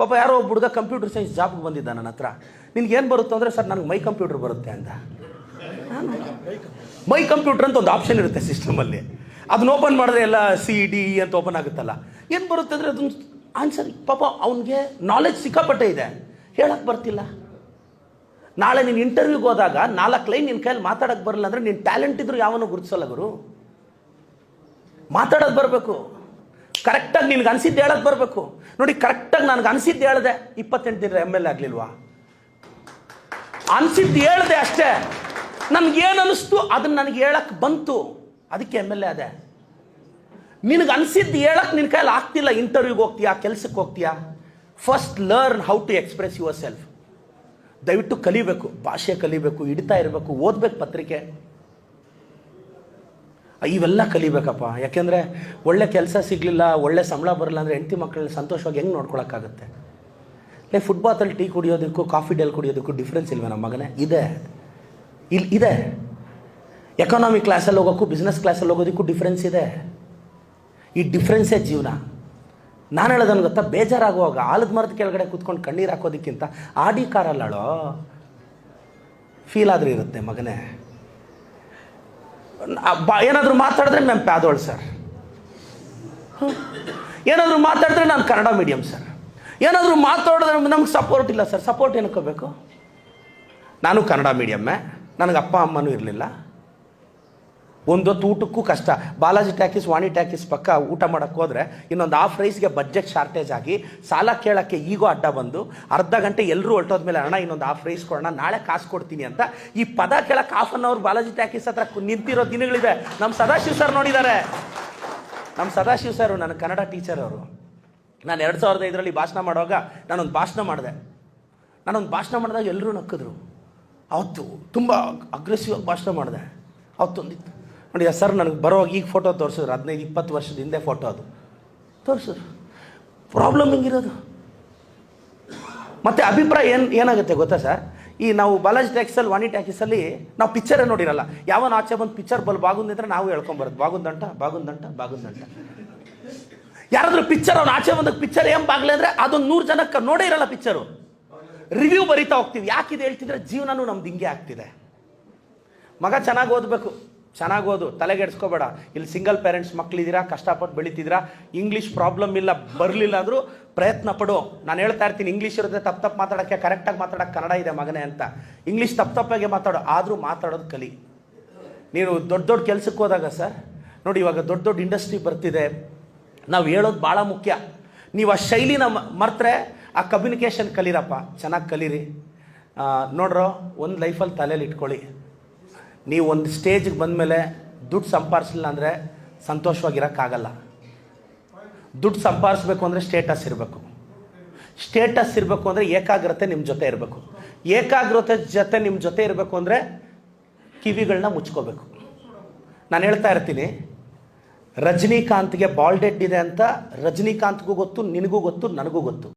ಪಾಪ ಯಾರೋ ಒಬ್ಬ ಹುಡುಗ ಕಂಪ್ಯೂಟರ್ ಸೈನ್ಸ್ ಜಾಬ್ಗೆ ಬಂದಿದ್ದ ನನ್ನ ಹತ್ರ. ನಿನ್ಗೇನು ಬರುತ್ತೆ ಅಂದರೆ, ಸರ್, ನನಗೆ ಮೈ ಕಂಪ್ಯೂಟರ್ ಬರುತ್ತೆ ಅಂತ. ಮೈ ಕಂಪ್ಯೂಟರ್ ಅಂತ ಒಂದು ಆಪ್ಷನ್ ಇರುತ್ತೆ ಸಿಸ್ಟಮಲ್ಲಿ ಅದನ್ನ ಓಪನ್ ಮಾಡಿದ್ರೆ ಎಲ್ಲ ಸಿ ಡಿ ಇ ಅಂತ ಓಪನ್ ಆಗುತ್ತಲ್ಲ. ಏನು ಬರುತ್ತೆ ಅಂದರೆ, ಅದೊಂದು ಆನ್ಸರ್ ಪಾಪ ಅವನಿಗೆ ನಾಲೆಜ್ ಸಿಕ್ಕಾಪಟ್ಟೆ ಇದೆ. ಹೇಳಕ್ಕೆ ಬರ್ತಿಲ್ಲ. ನಾಳೆ ನೀನು ಇಂಟರ್ವ್ಯೂಗೆ ಹೋದಾಗ ನಾಲ್ಕು ಲೈನ್ ನಿನ್ನ ಕೈಯಲ್ಲಿ ಮಾತಾಡಕ್ಕೆ ಬರಲ್ಲ ಅಂದರೆ ನಿನ್ನ ಟ್ಯಾಲೆಂಟ್ ಇದ್ರೂ ಯಾವನೂ ಗುರುತಿಸಲ್ಲ ಗುರು. ಮಾತಾಡೋದು ಬರಬೇಕು. ಕರೆಕ್ಟಾಗಿ ನಿನಗೆ ಅನಿಸಿದ್ದು ಹೇಳೋದು ಬರಬೇಕು. ನೋಡಿ ಕರೆಕ್ಟಾಗಿ ನನಗೆ ಅನಿಸಿದ್ದು ಹೇಳಿದೆ, ಇಪ್ಪತ್ತೆಂಟು ದಿನ ಎಂ ಎಲ್ ಎ ಆಗಲಿಲ್ವಾ? ಅನಿಸಿದ್ದು ಹೇಳ್ದೆ ಅಷ್ಟೇ. ನನಗೇನು ಅನಿಸ್ತು ಅದನ್ನ ನನಗೆ ಹೇಳಕ್ಕೆ ಬಂತು. ಅದಕ್ಕೆ ಎಂ ಎಲ್ ಎ ಅದೇ. ನಿನಗೆ ಅನಿಸಿದ್ದು ಹೇಳಕ್ಕೆ ನಿನ್ನ ಕೈಯಲ್ಲಿ ಆಗ್ತಿಲ್ಲ ಇಂಟರ್ವ್ಯೂಗೆ ಹೋಗ್ತೀಯಾ ಕೆಲ್ಸಕ್ಕೆ ಹೋಗ್ತೀಯಾ? First learn how to express yourself ದಯವಿಟ್ಟು ಕಲಿಬೇಕು, ಭಾಷೆ ಕಲಿಬೇಕು, ಹಿಡಿತಾ ಇರಬೇಕು, ಓದ್ಬೇಕು ಪತ್ರಿಕೆ. ಇವೆಲ್ಲ ಕಲಿಬೇಕಪ್ಪ. ಯಾಕೆಂದರೆ ಒಳ್ಳೆ ಕೆಲಸ ಸಿಗಲಿಲ್ಲ, ಒಳ್ಳೆ ಸಂಬಳ ಬರಲ್ಲ ಅಂದರೆ ಹೆಂಡತಿ ಮಕ್ಕಳನ್ನ ಸಂತೋಷವಾಗಿ ಹೆಂಗೆ ನೋಡ್ಕೊಳಕ್ಕಾಗುತ್ತೆ? ಲೇ ಫುಟ್ಬಾತಲ್ಲಿ ಟೀ ಕುಡಿಯೋದಕ್ಕೂ ಕಾಫಿ ಡೇಲ್ ಕುಡಿಯೋದಕ್ಕೂ ಡಿಫ್ರೆನ್ಸ್ ಇಲ್ವೇ ನಮ್ಮ ಮಗನೇ? ಇದೆ. ಇಲ್ಲಿ ಇದೆ. ಎಕನಾಮಿಕ್ ಕ್ಲಾಸಲ್ಲಿ ಹೋಗೋಕ್ಕೂ ಬಿಸ್ನೆಸ್ ಕ್ಲಾಸಲ್ಲಿ ಹೋಗೋದಕ್ಕೂ ಡಿಫ್ರೆನ್ಸ್ ಇದೆ. ಈ ಡಿಫ್ರೆನ್ಸೇ ಜೀವನ. ನಾನು ಹೇಳೋದನ್ನು ಗೊತ್ತಾ? ಬೇಜಾರಾಗುವಾಗ, ಆಲದ ಮರದ ಕೆಳಗಡೆ ಕೂತ್ಕೊಂಡು ಕಣ್ಣೀರು ಹಾಕೋದಕ್ಕಿಂತ ಆಡಿ ಕಾರಲ್ಲಾಳೋ? ಫೀಲ್ ಆದರೂ ಇರುತ್ತೆ ಮಗನೇ. ಏನಾದರೂ ಮಾತಾಡಿದ್ರೆ ಮ್ಯಾಮ್ ಪ್ಯಾದೋಳ್ ಸರ್. ಏನಾದರೂ ಮಾತಾಡಿದ್ರೆ ನಾನು ಕನ್ನಡ ಮೀಡಿಯಮ್ ಸರ್. ಏನಾದರೂ ಮಾತಾಡಿದ್ರೆ ನಮ್ಗೆ ಸಪೋರ್ಟ್ ಇಲ್ಲ ಸರ್. ಸಪೋರ್ಟ್ ಏನಕ್ಕೋಬೇಕು ನಾನು ಕನ್ನಡ ಮೀಡಿಯಮ್ಮೆ ನನಗೆ ಅಪ್ಪ, ಅಮ್ಮನೂ ಇರಲಿಲ್ಲ. ಒಂದೊತ್ತು ಊಟಕ್ಕೂ ಕಷ್ಟ. ಬಾಲಾಜಿ ಟ್ಯಾಕಿಸ್, ವಾಣಿ ಟ್ಯಾಕಿಸ್ ಪಕ್ಕ ಊಟ ಮಾಡೋಕ್ಕೆ ಹೋದರೆ ಇನ್ನೊಂದು ಹಾಫ್ ರೈಸ್ಗೆ ಬಜೆಟ್ ಶಾರ್ಟೇಜ್ ಆಗಿ ಸಾಲ ಕೇಳೋಕ್ಕೆ ಈಗೋ ಅಡ್ಡ ಬಂದು ಅರ್ಧ ಗಂಟೆ ಎಲ್ಲರೂ ಹೊರಟೋದ್ಮೇಲೆ ಅಣ್ಣ ಇನ್ನೊಂದು ಹಾಫ್ ರೈಸ್ ಕೊಡೋಣ, ನಾಳೆ ಕಾಸು ಕೊಡ್ತೀನಿ ಅಂತ ಈ ಪದ ಕೇಳಕ್ಕೆ half an hour Balaji talkies ಹತ್ರ ನಿಂತಿರೋ ದಿನಗಳಿದೆ ನಮ್ಮ ಸದಾಶಿವ ಸರ್ ನೋಡಿದ್ದಾರೆ. ನಮ್ಮ ಸದಾಶಿವ ಸರ್ ನನ್ನ ಕನ್ನಡ ಟೀಚರ್ ಅವರು. ನಾನು ಎರಡು ಸಾವಿರದ ಐದರಲ್ಲಿ ಭಾಷಣ ಮಾಡುವಾಗ ನಾನೊಂದು ಭಾಷಣ ಮಾಡಿದೆ. ನಾನೊಂದು ಭಾಷಣ ಮಾಡಿದಾಗ ಎಲ್ಲರೂ ನಕ್ಕಿದ್ರು. ಅವತ್ತು ತುಂಬ ಅಗ್ರೆಸಿವ್ ಆಗಿ ಭಾಷಣ ಮಾಡಿದೆ. ಅವತ್ತೊಂದಿತ್ತು ನೋಡಿ ಸರ್ ನನಗೆ ಬರೋವಾಗ ಈಗ ಫೋಟೋ ತೋರಿಸಿದ್ರು, ಹದಿನೈದು, ಇಪ್ಪತ್ತು ವರ್ಷದ ಹಿಂದೆ ಫೋಟೋ ಅದು. ತೋರಿಸಿದ್ರು. ಪ್ರಾಬ್ಲಮ್ ಹಿಂಗಿರೋದು? ಮತ್ತು ಅಭಿಪ್ರಾಯ ಏನು, ಏನಾಗುತ್ತೆ ಗೊತ್ತಾ ಸರ್? ಈ ನಾವು ಬಾಲಾಜಿ ಟ್ಯಾಕ್ಸಲ್ಲಿ ವಾಣಿ ಟ್ಯಾಕ್ಸಲ್ಲಿ ನಾವು ಪಿಕ್ಚರೇ ನೋಡಿರಲ್ಲ. ಯಾವನ ಆಚೆ ಬಂದು ಪಿಕ್ಚರ್ ಬಲ್ ಬಾಗುಂದಿದ್ರೆ ನಾವು ಹೇಳ್ಕೊಂಬರೋದು ಬಾಗುಂದಂಟ ಬಾಗುಂದಂಟ ಬಾಗುಂದಂಟ. ಯಾರಾದರೂ ಪಿಕ್ಚರ್ ಅವ್ನು ಆಚೆ ಬಂದಾಗ ಪಿಕ್ಚರ್ ಏನು ಬಾಗ್ಲೆ ಅಂದರೆ ಅದೊಂದು ನೂರು ಜನಕ್ಕೆ ನೋಡೇ ಇರಲ್ಲ ಪಿಕ್ಚರು ರಿವ್ಯೂ ಬರಿತಾ ಹೋಗ್ತೀವಿ. ಯಾಕಿದೆ ಹೇಳ್ತಿದ್ರೆ ಜೀವನನೂ ನಮ್ದು ಹಿಂಗೆ ಆಗ್ತಿದೆ. ಮಗ ಚೆನ್ನಾಗಿ ಓದಬೇಕು. ಚೆನ್ನಾಗಿ ಓದು ತಲೆಗೆಡ್ಸ್ಕೋಬೇಡ. ಇಲ್ಲಿ ಸಿಂಗಲ್ ಪೇರೆಂಟ್ಸ್ ಮಕ್ಕಳಿದ್ದೀರಾ ಕಷ್ಟಪಟ್ಟು ಬೆಳೀತಿದ್ದೀರಾ ಇಂಗ್ಲೀಷ್ ಪ್ರಾಬ್ಲಮ್ ಇಲ್ಲ, ಬರಲಿಲ್ಲ ಅಂದರೂ ಪ್ರಯತ್ನ ಪಡು. ನಾನು ಹೇಳ್ತಾ ಇರ್ತೀನಿ ಇಂಗ್ಲೀಷ್ ಇರುತ್ತೆ, ತಪ್ಪು ತಪ್ಪು ಮಾತಾಡೋಕ್ಕೆ ಕರೆಕ್ಟಾಗಿ ಮಾತಾಡೋಕ್ಕೆ ಕನ್ನಡ ಇದೆ ಮಗನೇ ಅಂತ. ಇಂಗ್ಲೀಷ್ ತಪ್ಪು ತಪ್ಪಾಗೆ ಮಾತಾಡೋ, ಆದರೂ ಮಾತಾಡೋದು ಕಲಿ. ನೀನು ದೊಡ್ಡ ದೊಡ್ಡ ಕೆಲಸಕ್ಕೆ ಹೋದಾಗ ಸರ್, ನೋಡಿ ಇವಾಗ ದೊಡ್ಡ ದೊಡ್ಡ ಇಂಡಸ್ಟ್ರಿ ಬರ್ತಿದೆ. ನಾವು ಹೇಳೋದು ಭಾಳ ಮುಖ್ಯ. ನೀವು ಆ ಶೈಲಿನ ಮರ್ತರೆ ಆ ಕಮ್ಯುನಿಕೇಷನ್ ಕಲೀರಪ್ಪ. ಚೆನ್ನಾಗಿ ಕಲೀರಿ. ನೋಡ್ರೋ, ಒಂದು ಲೈಫಲ್ಲಿ ತಲೆಯಲ್ಲಿ ಇಟ್ಕೊಳ್ಳಿ. ನೀವು ಒಂದು ಸ್ಟೇಜ್ಗೆ ಬಂದಮೇಲೆ ದುಡ್ಡು ಸಂಪಾದಿಸಲಿಲ್ಲ ಅಂದರೆ ಸಂತೋಷವಾಗಿರೋಕ್ಕಾಗಲ್ಲ. ದುಡ್ಡು ಸಂಪಾದಿಸ್ಬೇಕು ಅಂದರೆ ಸ್ಟೇಟಸ್ ಇರಬೇಕು. ಸ್ಟೇಟಸ್ ಇರಬೇಕು ಅಂದರೆ ಏಕಾಗ್ರತೆ ನಿಮ್ಮ ಜೊತೆ ಇರಬೇಕು. ಏಕಾಗ್ರತೆ ಜೊತೆ ನಿಮ್ಮ ಜೊತೆ ಇರಬೇಕು ಅಂದರೆ ಕಿವಿಗಳನ್ನ ಮುಚ್ಕೋಬೇಕು. ನಾನು ಹೇಳ್ತಾ ಇರ್ತೀನಿ, ರಜನಿಕಾಂತ್ಗೆ ಬಾಲ್ಡೆಡ್ ಇದೆ ಅಂತ ರಜನಿಕಾಂತ್ಗೂ ಗೊತ್ತು, ನಿನಗೂ ಗೊತ್ತು, ನನಗೂ ಗೊತ್ತು.